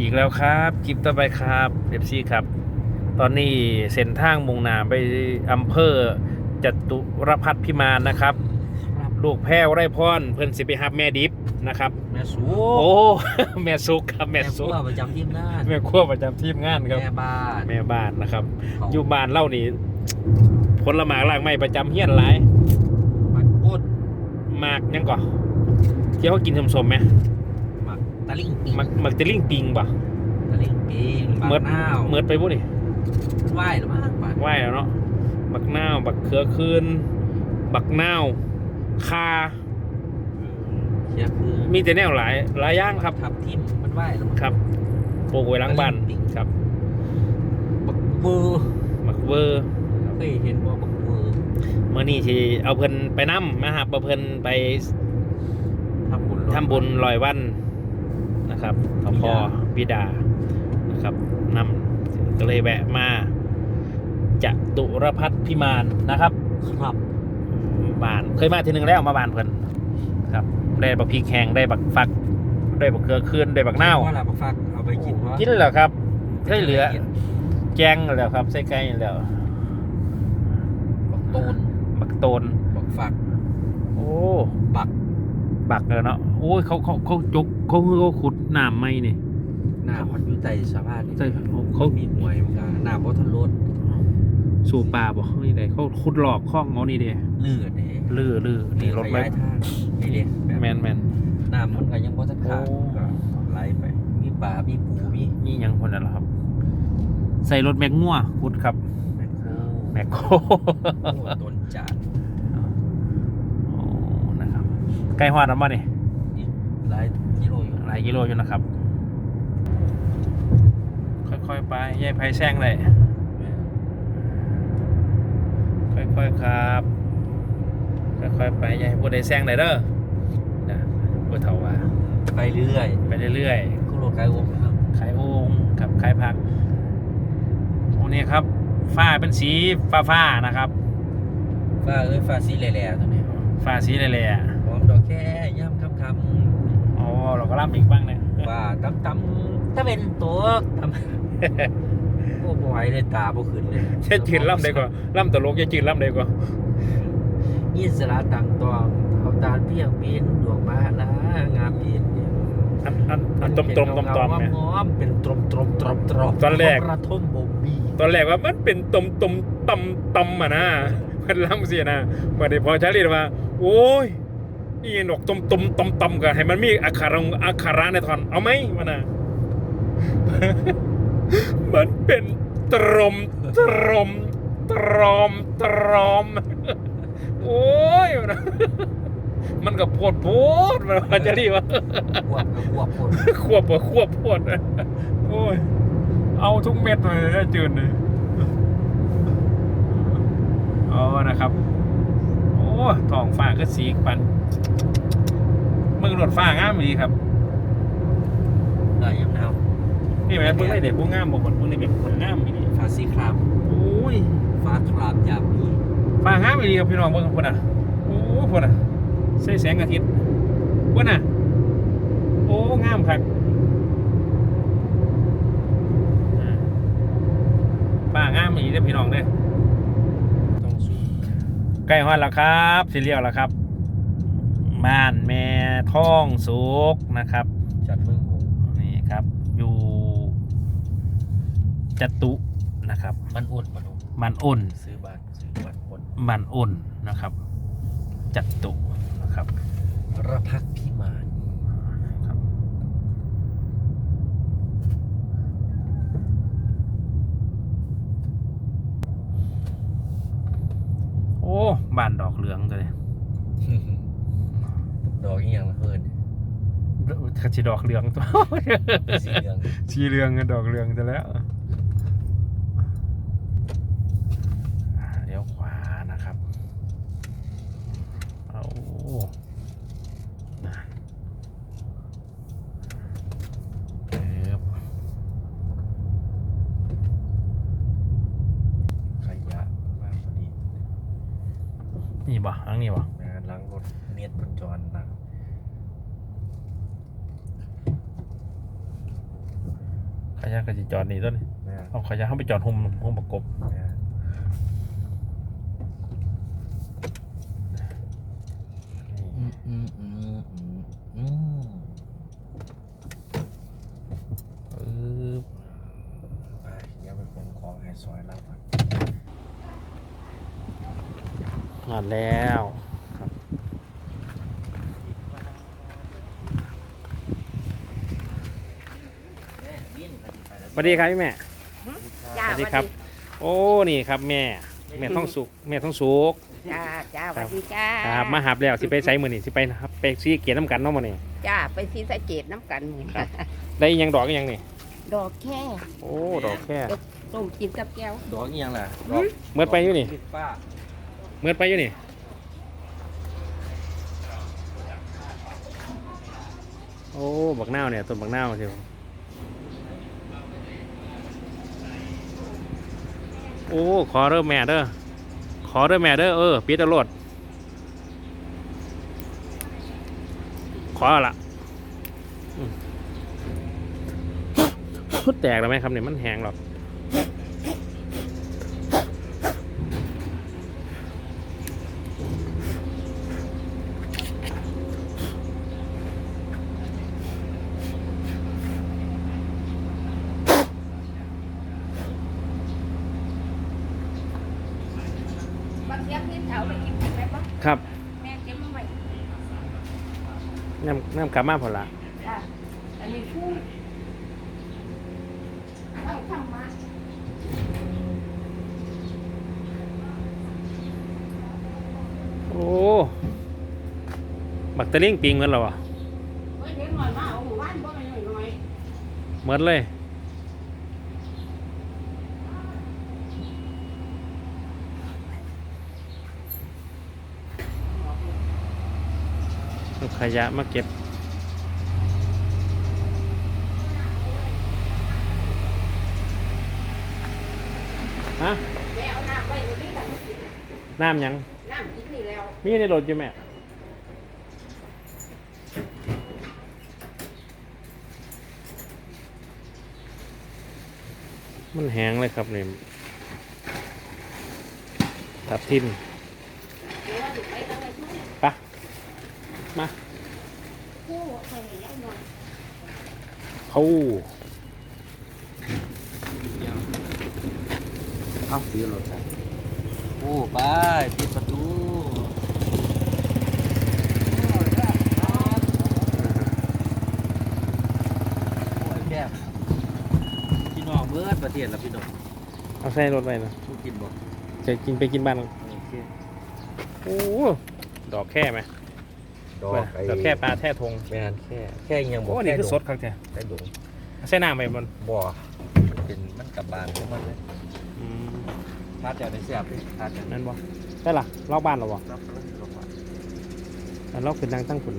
อีกแล้วครับคลิปต่อไปครับเอฟซีครับ ตอนนี้เส้นทางมุ่งหน้าไปอำเภอจตุรพัฒน์พิมานนะครับครับ ลูกแพ้วไร่พรเพิ่นสิไปหับแม่ดิบนะครับ แม่สูโอ้แม่ซุกครับแม่ซุกครัวประจำทีมงานแม่ครัวประจำทีมงานครับ แม่บ้านแม่บ้านนะครับ เขาอยู่บ้านเล่านี่ผลหมากลากไม้ประจำเฮียนหลายมักอดหมากยังก่อที่เขากินสมๆไหมมัก ตะลิ่งปิงหมักหมักจะลิ่งปิงป่ะตะลิ่งปิงเมิดบักนาวเมิดไปบุนี่ไหวหรือมากบักไหวแล้วเนาะบักนาว บักเขือคืนบักนาวคาเชียคือมีแต่แนวหลายหลายอย่างครับ ทับทิมมันไหวหรือมั้งครับปลูกไว้หล้างบ้านตะลิ่งปิงครับบักเบอร์บักเวอร์เคยเห็นบ่บักเบอร์เมื่อนี้ที่เอาเพิ่นไปนํมาหับเอาเพิ่นไปทำบุญทำบุญลอยวัน นะครับขอพอบิดานะครับนำก็เลยแวะมาจะตุรพัฒน์พิมานนะครับ ครับบ้านเคยมาทีหนึงแล้วมาบ้านเพิ่นครับได้บักพริกแห้งได้บักฟัก ได้บักเขือคืนได้บักนาวว่าล่ะบักฟักเอาไปกินวะกินแล้วครับเคยเหลือแกงแล้วครับใส่ไก่แล้วบักโตนบักโตนบักฟัก โอ้บัก บักเลยเนาะโอ้ยเขาเขาเขาจกเขาเขาขุดน้ำไม่นี่หน้ามันอยู่ใต้สะพานนี่ใช่เขาเขาเขามีหน่วยมันก็หน้าบ่ทันรถสู่ป่าบอกนี่ไดเขาขุดหลอกข้องเอานี่เด้เลือดเด้ลือลือนี่รถขไว้ยายทางนี่เด้แบบแมนแมนน้ำมันก็ยังบ่ทันขาดโอ้ก็ไหลไป มีปลามีปูมีนี่ยังคนนั้นเหรอครับ ใส่รถแมกงัวขุดครับแมคโครแมคโคโอ้ต้นจาน โอ้นะครับ ใกล้ฮอดแล้วมานี่อีกหลายกิโลอยู่หลายกิโลอยู่นะครับ ค่อยๆไปยายไผ่แซงเลยค่อยๆครับ ค่อยๆไปยายผู้ใดแซงเลยเด้อนะผู้เฒ่าว่าไปเรื่อยไปเรื่อยกุโลไกโอมครับๆขายโอ่งกับขายผักโอ้นี่ครับฝ้าเป็นสีฟ้าๆนะครับฟ้าเอ้ยฟ้าสีแหล่ๆตัวนี้ฝ้าสีแหล่หอมดอกแค่ย่ำคำค ๆ อ๋อเราก็รับอีกบ้างเนี่ยำว่าตำตำถ้าเป็นตัวตำโอ้บ่ไหวเลยตาบ่ขึ้นเลยแค่จืนล่ำได้กว่าล่ำตลกแค่จืนล่ำได้กว่าอิสระต่างตองเอาตาเพียงเป็นดวงมานะงามเย็นเนี่ยอันอันอันตรมตรมตรมตรมเนี่เนี่ยยมเป็นตรมตรมตรมตรมตอนแรกกระทมบ่มีตอนแรกว่ามันเป็นตมตมตำตำอะนะมันล่ำเสียนะวันนี้พอชาลีมาโอ้ย นี่ดอกตมตมตำตำกันให้มันมีอักขระอักขระในทอน เอาไหมมันนะมันเป็นตรมตรมตรมตรมโอ้ยมันนะมันก็ปวดปวดมันว่าจะรีบว่าควบกับควบคนควบปวดควบปวดโอ้ยเอาทุกเม็ดเลยได้จืดเลยเอานะครับ โอ้ทองฟ้าก็สีปัน มึงรถฟ้างามดีครับได้ยังแนวนี่แม่เพิ่งได้เด็กพวกงามบอกคนพวกนี้แบบคนงามอีนี่ฟ้าสีครามโอ้ยฟ้าครามยามนี้ฟ้างามอีดีครับพี่น้องเบิ่งพุ่นอะโอ้พุ่นอะใส่แสงอาทิตย์พุ่นอะโอ้งามครับอ่าฟ้างามอีดีเด้อพี่น้องเด้อต้องสู้ใกล้ฮอดแล้วครับสิเรียวแล้วครับ บ้านแม่ท่องสุกนะครับจัดเมืองหงส์นี่ครับ อยู่จตุนะครับมันอุ่นมันอุ่นมันอุ่นซื้อบ้านซื้อบ้านคนมันอุ่นนะครับจตุนะครับระพักพิมาน ครับ โอ้บ้านดอกเหลืองตัวนี้ ดอกอีหยังละเพิ่น กระชิ ดอกเหลืองตัวสีเหลืองชีเหลืองกับดอกเหลืองจะแล้วอ่าเลี้ยวขวานะครับเอานะปึ๊บขยะบ้านพอดีนี่บ่อังนี้บ่แม่ล้างรถเนียดปัจจรนะ ขยะก็จะจอดนี่ต้นแม่นเอาขยะเข้าไปจอดห้องห้องประกบแม่นอืมอืมอืมอืมอืมปึ๊บไปเดี๋ยวไปขนของให้ซอยรับก่อนมาแล้วครับ สวัสดีครับพี่แม่ จ้าสวัสดีครับ โอ้ นี่ครับแม่ แม่ท้องสุก แม่ท้องสุก จ้าจ้าสวัสดีจ้าครับมาหับแล้วสิไปใช้มือนี่สิไปนะครับไปซีเกียรติน้ำกันเนาะมื้อนี่จ้าไปซีสะเกตน้ำกันหมือครับได้อิหยังดอกอิหยังนี่ ดอกแค่ โอ้ ดอกแค่ต้มกินกับแก้ว ดอกอีหยังล่ะหืมเมื่อไปอยู่นี่ปิดป้าเมื่อไปอยู่นี่โอ้ บักนาวเนี่ยต้นบักนาวเชียวโอ้ขอเริ่มแม่เด้อขอเริ่มแม่เด้อเออปิดเอารถขอละหุดแตกแล้วไหมครับเนี่ยมันแหงหรอก บางเทีที่เขาไปกินอะไรบ้างครับแม่เก็บมาไว้น้ำน้ำกลับมาพอละจ้าอันนี้คู่เอาทำมาโอ้บักตะลิงปิงเหมือนเราอะเฮ้ยเดี๋ยวหน่อยมาเอาหมู่บ้านบ่ไปหน่อยหน่อย เหมือนเลยเอาข ยะมาเก็บ ฮะแม่เอาน้ำไว้อยู่นี่กันน้ำหยัง น้ำกินนี่แล้ว มีในรถอยู่แม่มันแห้งเลยครับนี่ทับทิม เดี๋ยวเราจะไปตั้งแต่คู่ปะมา คู่ไปให้หน่อยเขาเอาซื้อรถครับโอ้ไปปิดประตูโอ้ยแคบพี่น้องเบิดประเทศละพี่น้องเอาใส่รถไปนะทุกกินบ่จะกินไปกินบ้านโอเคโอ้ดอกแค่ไหม ดอกไอ้ดอกแค่ปลาแท้ทงแม่นแค่แค่อีหยังบ่โอ้นี่คือแสดครับแท้ได้ดงใส่น้ำไปบนบ่มันเป็นมันกับบานของมันเลยอืมถ้าจะได้เสียบดิถ้าจะนั่นบ่ได้ล่ะลอกบ้านเราบ่รับแล้วลงมาแล้วเราขึ้นดังตั้งคุณ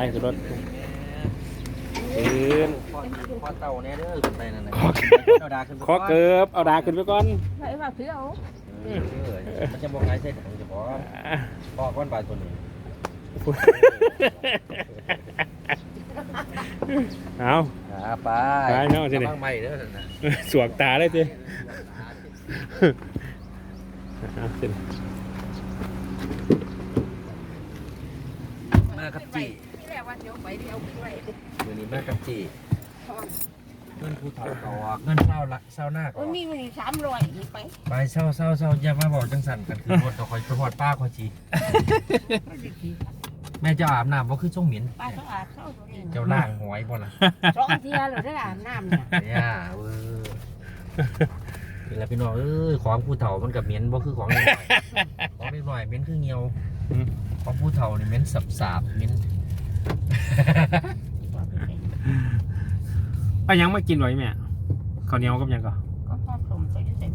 ได้สุดรถขึ้นข้อข้อเต่าเนี่ยเด้อขึ้นไปนั่นน่ะขอเอาดาขึ้นไปขอเกิบเอาดาขึ้นไปก่อนไปว่าเพื่อเอาเออมันจะบอกไงใส่ถังจะบอกอะพ่อก้อนปลาตัวนี้เอาอ่าไปไปเนาะสิเนี่ยกำลังใหม่เด้อนั่นน่ะสวกตาเลยจีเอาสิมากับจี ที่แรกว่าเดี๋ยวไปเดี๋ยวไปวันนี้มากับจีทอนเงินภูเขาเก่าอะเงินเศร้าละเศร้าหน้าก่โอ้อยนมีมีสามร้อยนี่ไปไปเศร้าเศร้าเศร้าอย่ามาบอกจังสันกันคือรถเราคอยไปหอดป้าคอยจีแม่เจ้าอาบน้ำบ่คือช่องเหม็นป้าเขาอาบเข้าตัวนี้เจ้าล่างหอยบ่ล่ะสองเทียเลยได้อาบน้ำเนี่ยเนี่ยเออนี่แหละพี่น้องเอ้ยของผู้เฒ่ามันกับเหม็นบ่คือของเล็กน้อยของเล็กน้อยเหม็นคือเงียว ของผู้เฒ่านี่เหม็นสับสาบๆเหม็น เอายังมากินไว้แม่ข้าวเหนียวกับหยังก็ก็พอสมใส่ใส่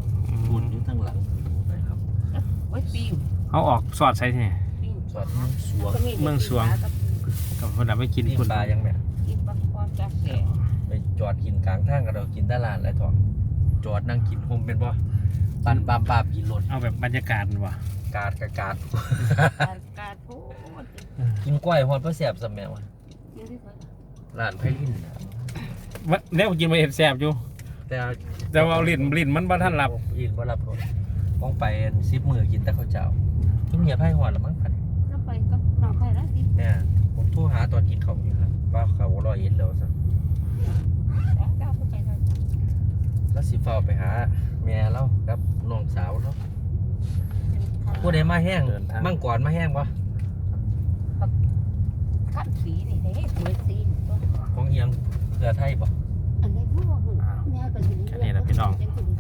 บุญอยู่ทางหลังไปครับไว้ปิ้งเอาออกสอดใส่ที่นี่ปิ้งสวัสดีสวงก็มีเมืองสวง กับคนเราไม่กินนี่คุณปลายังแม่กินปลาคอจับแก่ไปจอดกินกลางทางกับเรากินตลาดแล้วถอดจอดนั่งกินโฮมเป็นบ่ปันปามปามกินรถเอาแบบบรรยากาศว่ะกาดกะกาดการ การพูดกินกล้วยฮอดบ่แซ่บซะแม่วะกินที่ไหนร้านไผลินน่ะว่าแล้วกินมาเห็ดแสบอยู่ แต่แต่ว่าลิ้นลิ้นมันบ่ทันหลับลินบ่รับรสต้องไป10มื้อกินแต่ข้าวเจ้ากินเหยียบให้ฮอดละมั้งพันแล้วไปก็น้องไปแล้วสิเนี่ยผมโทรหาตอนกินข้าวอยู่ครับว่าเขารอเย็นแล้วซะแล้วก้าวไปแล้วแล้วสิเฝ้าไปหาแม่เรากับน้องสาวเราผู้ใดมาแห้งมั่งก่อนมาแห้งบ่ ขั้นสีนี่เด้สวยสีตัวของเอียงเพื่อไทยบ่อันนี้พูดว่าแม่ก็อยู่เป็นคนดี